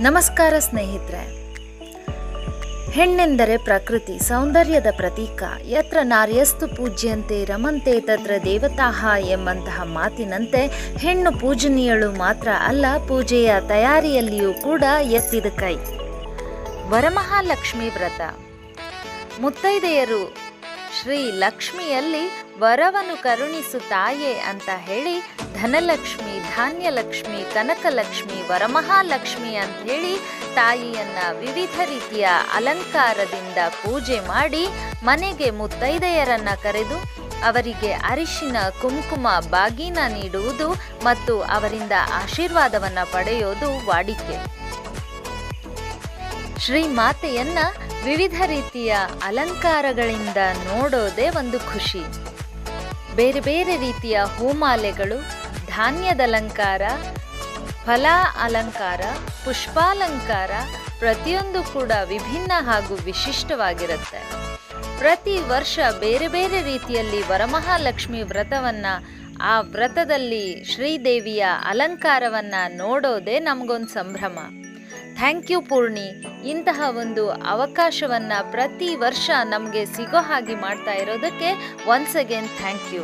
ನಮಸ್ಕಾರ ಸ್ನೇಹಿತರೆ. ಹೆಣ್ಣೆಂದರೆ ಪ್ರಕೃತಿ, ಸೌಂದರ್ಯದ ಪ್ರತೀಕ. ಯತ್ರ ನಾರ್ಯಸ್ತು ಪೂಜ್ಯಂತೆ ರಮಂತೆ ತತ್ರ ದೇವತಾಹ ಎಂಬಂತಹ ಮಾತಿನಂತೆ ಹೆಣ್ಣು ಪೂಜನೀಯಳು ಮಾತ್ರ ಅಲ್ಲ, ಪೂಜೆಯ ತಯಾರಿಯಲ್ಲಿಯೂ ಕೂಡ ಎತ್ತಿದ ಕೈ. ವರಮಹಾಲಕ್ಷ್ಮಿ ವ್ರತ. ಮುತ್ತೈದೆಯರು ಶ್ರೀ ಲಕ್ಷ್ಮಿಯಲ್ಲಿ ವರವನ್ನು ಕರುಣಿಸು ತಾಯೇ ಅಂತ ಹೇಳಿ ಧನಲಕ್ಷ್ಮಿ, ಧಾನ್ಯಲಕ್ಷ್ಮಿ, ಕನಕಲಕ್ಷ್ಮಿ, ವರಮಹಾಲಕ್ಷ್ಮಿ ಅಂತ ಹೇಳಿ ತಾಯಿಯನ್ನ ವಿವಿಧ ರೀತಿಯ ಅಲಂಕಾರದಿಂದ ಪೂಜೆ ಮಾಡಿ ಮನೆಗೆ ಮುತ್ತೈದೆಯರನ್ನ ಕರೆದು ಅವರಿಗೆ ಅರಿಶಿನ, ಕುಂಕುಮ, ಬಾಗಿನ ನೀಡುವುದು ಮತ್ತು ಅವರಿಂದ ಆಶೀರ್ವಾದವನ್ನ ಪಡೆಯೋದು ವಾಡಿಕೆ. ಶ್ರೀ ಮಾತೆಯನ್ನ ವಿವಿಧ ರೀತಿಯ ಅಲಂಕಾರಗಳಿಂದ ನೋಡೋದೇ ಒಂದು ಖುಷಿ. ಬೇರೆ ಬೇರೆ ರೀತಿಯ ಹೂಮಾಲೆಗಳು ಧಾನ್ಯದ ಅಲಂಕಾರ ಫಲ ಅಲಂಕಾರ, ಪುಷ್ಪಾಲಂಕಾರ ಪ್ರತಿಯೊಂದು ಕೂಡ ವಿಭಿನ್ನ ಹಾಗೂ ವಿಶಿಷ್ಟವಾಗಿರುತ್ತೆ. ಪ್ರತಿ ವರ್ಷ ಬೇರೆ ಬೇರೆ ರೀತಿಯಲ್ಲಿ ವರಮಹಾಲಕ್ಷ್ಮಿ ವ್ರತವನ್ನ ಆ ವ್ರತದಲ್ಲಿ ಶ್ರೀದೇವಿಯ ಅಲಂಕಾರವನ್ನ ನೋಡೋದೇ ನಮಗೊಂದು ಸಂಭ್ರಮ. Thank you Poorni. ಇಂತಹ ಒಂದು ಅವಕಾಶವನ್ನು ಪ್ರತಿ ವರ್ಷ ನಮಗೆ ಸಿಗೋ ಹಾಗೆ ಮಾಡ್ತಾ ಇರೋದಕ್ಕೆ ಒನ್ಸ್ ಅಗೇನ್ ಥ್ಯಾಂಕ್ ಯು